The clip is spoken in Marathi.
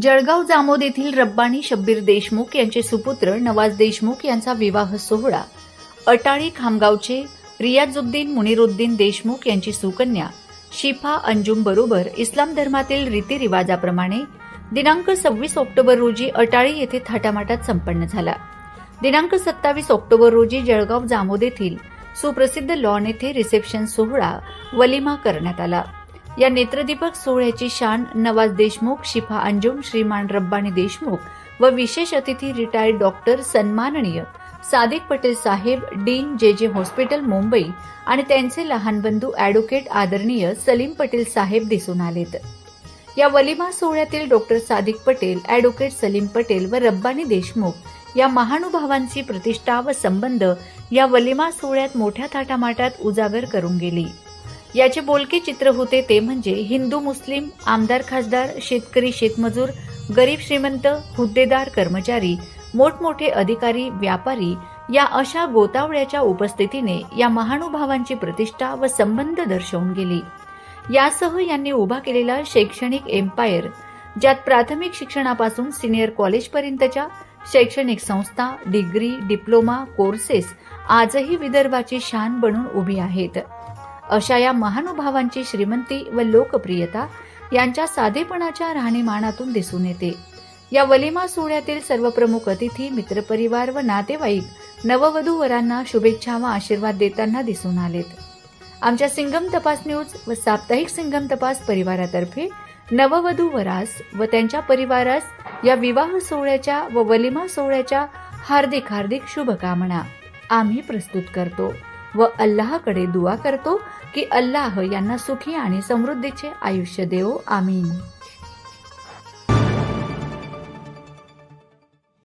जळगाव जामोद येथील रब्बानी शब्बीर देशमुख यांचे सुपुत्र नवाज देशमुख यांचा विवाह सोहळा. अटाळी खामगावचे रियाजुद्दीन मुनिरुद्दीन देशमुख यांची सुकन्या शिफा अंजुम बरोबर इस्लाम धर्मातील रीतिरिवाजाप्रमाणे दिनांक सव्वीस ऑक्टोबर रोजी अटाळी येथे थाटामाटात संपन्न झाला. दिनांक सत्तावीस ऑक्टोबर रोजी जळगाव जामोद येथील सुप्रसिद्ध लॉन येथे रिसेप्शन सोहळा वलिमा करण्यात आला. या नेत्रदीपक सोहळ्याची शान नवाज देशमुख शिफा अंजुम श्रीमान रब्बानी देशमुख व विशेष अतिथी रिटायर्ड डॉक्टर सन्माननीय सादिक पटेल साहेब डीन जे जे हॉस्पिटल मुंबई आणि त्यांचे लहान बंधू अॅडव्होकेट आदरणीय सलीम पटेल साहेब दिसून आलेत. या वलिमा सोहळ्यातील डॉक्टर सादिक पटेल अॅडव्होकेट सलीम पटेल व रब्बानी देशमुख या महानुभावांची प्रतिष्ठा व संबंध या वलिमा सोहळ्यात मोठ्या थाटामाटात उजागर करून गेली. याचे बोलके चित्र होते ते म्हणजे हिंदू मुस्लिम आमदार खासदार शेतकरी शेतमजूर गरीब श्रीमंत हुद्देदार कर्मचारी मोठमोठे अधिकारी व्यापारी या अशा गोतावळ्याच्या उपस्थितीने या महानुभावांची प्रतिष्ठा व संबंध दर्शवून गेली. यासह यांनी उभा केलेला शैक्षणिक एम्पायर ज्यात प्राथमिक शिक्षणापासून सिनियर कॉलेजपर्यंतच्या शैक्षणिक संस्था डिग्री डिप्लोमा कोर्सेस आजही विदर्भाची शान बनून उभी आहेत. अशा या महानुभावांची श्रीमंती व लोकप्रियता यांच्या साधेपणाच्या राहणीमानातून दिसून येते. या वलिमा सोहळ्यातील सर्व प्रमुख अतिथी मित्रपरिवार व नातेवाईक नववधू वरांना शुभेच्छा व आशीर्वाद देताना दिसून आलेत. आमच्या सिंगम तपास न्यूज व साप्ताहिक सिंगम तपास परिवारातर्फे नववधू वरास व त्यांच्या परिवारास या विवाह सोहळ्याच्या व वलिमा सोहळ्याच्या हार्दिक हार्दिक शुभकामना आम्ही प्रस्तुत करतो. व अल्लाहकडे दुआ करतो की अल्लाह यांना सुखी आणि समृद्धीचे आयुष्य देवो. आमीन.